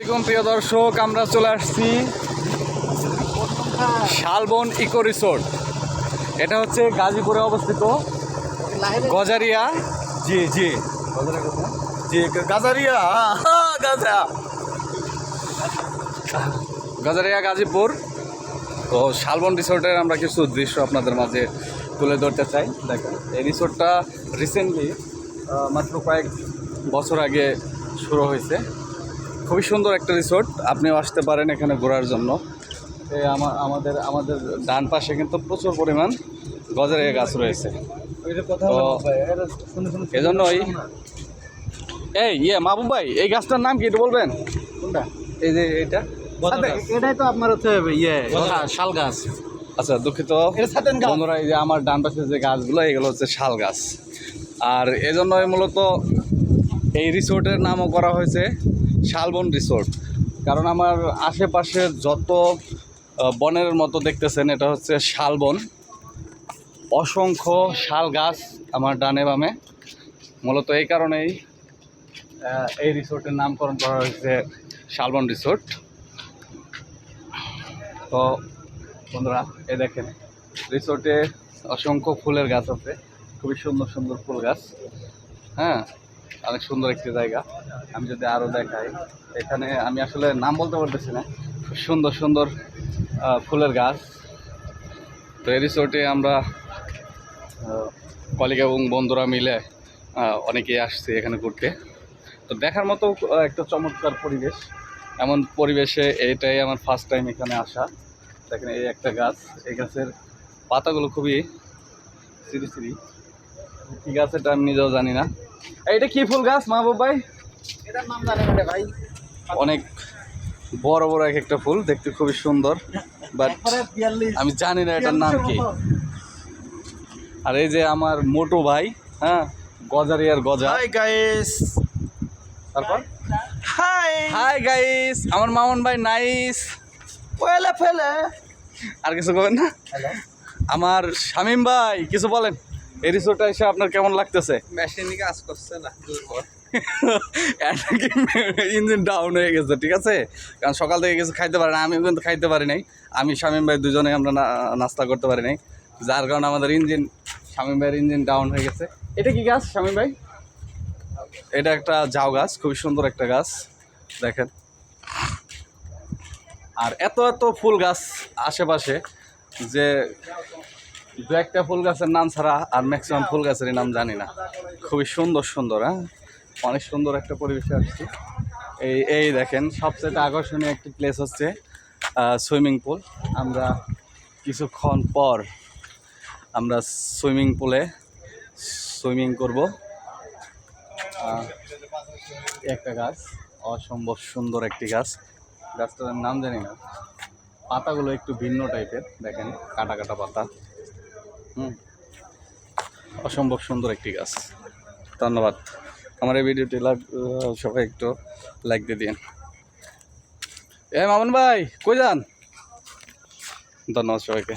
আসসালামাইকুম প্রিয় দর্শক, আমরা চলে আসছি শালবন ইকো রিসোর্ট। এটা হচ্ছে গাজীপুরে অবস্থিত গজারিয়া। জি জি। জি, গাজারিয়া গাজা। গজারিয়া, গাজীপুর। তো শালবন রিসোর্টের আমরা কিছু দৃশ্য আপনাদের মাঝে তুলে ধরতে চাই। দেখেন, এই রিসোর্টটা রিসেন্টলি মাত্র কয়েক বছর আগে শুরু হয়েছে। খুবই সুন্দর একটা রিসোর্ট আপনিও আসতে পারেন এখানে ঘোরার জন্য। আমাদের আমাদের ডান পাশে কিন্তু প্রচুর পরিমাণ গজারিয়া গাছ রয়েছে। তো এজন্যই এই ইয়ে মাহবুব ভাই এই গাছটার নাম কি একটু বলবেন? কোনটা? এই যে এটা? এটাই তো আপনার হচ্ছে ইয়ে শাল গাছ। আচ্ছা দুঃখিত। বন্ধুরা এই যে আমার ডান পাশে যে গাছগুলো এগুলো হচ্ছে শাল গাছ। আর এজন্যই মূলত এই রিসোর্টের নামও করা হয়েছে। শালবন রিসোর্ট। কারণ আমার আশেপাশে যত বনের মতো দেখতেছেন, এটা হচ্ছে শালবন। অসংখ্য শাল গাছ আমার ডানে বামে। মূলত এই কারণেই এই রিসোর্টের নামকরণ করা হয়েছে শালবন রিসোর্ট। তো, বন্ধুরা এ দেখেন, রিসোর্টে অসংখ্য ফুলের গাছ আছে। খুবই সুন্দর সুন্দর ফুল গাছ। হ্যাঁ অনেক সুন্দর একটি জায়গা। আমি যদি আরও দেখাই, এখানে আমি আসলে নাম বলতে পারতেছি না। সুন্দর সুন্দর ফুলের গাছ। তো এই রিসোর্টে আমরা কলিগ এবং বন্ধুরা মিলে অনেকেই আসছি এখানে ঘুরতে। তো দেখার মতো একটা চমৎকার পরিবেশ। এমন পরিবেশে এটাই আমার ফার্স্ট টাইম এখানে আসা। দেখেন এই একটা গাছ। এই গাছের পাতাগুলো খুবই সিরি সিরি। কি গাছ এটা আমি নিজেও জানি না। এটা কি ফুল গাছ মাহবুব ভাই? এটার নাম জানেন না রে ভাই। অনেক বড় বড় এক একটা ফুল দেখতে খুবই সুন্দর বাট আমি জানি না এটার নাম কি। আর এই যে আমার মোটো ভাই হ্যাঁ গজারিয়ার গজা। হাই গাইস তারপর? হাই হাই গাইস আমার মামুন ভাই নাইস। পয়লা ফেলে। আর কিছু বলেন না? আমার শামিম ভাই কিছু বলেন? এই রিসোর্টটা এসে আপনার কেমন লাগতেছে? মেশিনে কাজ করছে না দুর্বল। ইঞ্জিন ডাউন হয়ে গেছে ঠিক আছে? কারণ সকাল থেকে কিছু খাইতে পারি না আমিও কিন্তু খাইতে পারি নাই। আমি শামিম ভাই দুজনে আমরা নাস্তা করতে পারি নাই। যার কারণে আমাদের ইঞ্জিন শামিম ভাইয়ের ইঞ্জিন ডাউন হয়ে গেছে। এটা কি গাছ শামিম ভাই? এটা একটা জাউ গাছ খুবই সুন্দর একটা গাছ। দেখেন। আর এত এত ফুল গাছ আশেপাশে যে দু একটা ফুল গাছের নাম ছাড়া আর ম্যাক্সিমাম ফুল গাছেরই নাম জানি না। খুবই সুন্দর সুন্দর হ্যাঁ? অনেক সুন্দর একটা পরিবেশে আসছি। এই এই দেখেন সবচেয়ে আকর্ষণীয় একটি প্লেস হচ্ছে সুইমিং পুল আমরা কিছুক্ষণ পর আমরা সুইমিং পুলে সুইমিং করব। একটা গাছ, অসম্ভব সুন্দর একটি গাছ। গাছটার নাম জানি না। পাতাগুলো একটু ভিন্ন টাইপের দেখেন, কাটা কাটা পাতা। হুম। অসম্ভব সুন্দর একটি গাছ। ধন্যবাদ। আমার এই ভিডিওটি লাইক সবাই একটু লাইক দিয়ে দিন এ মামুন ভাই, কই যান? ধন্যবাদ সবাইকে।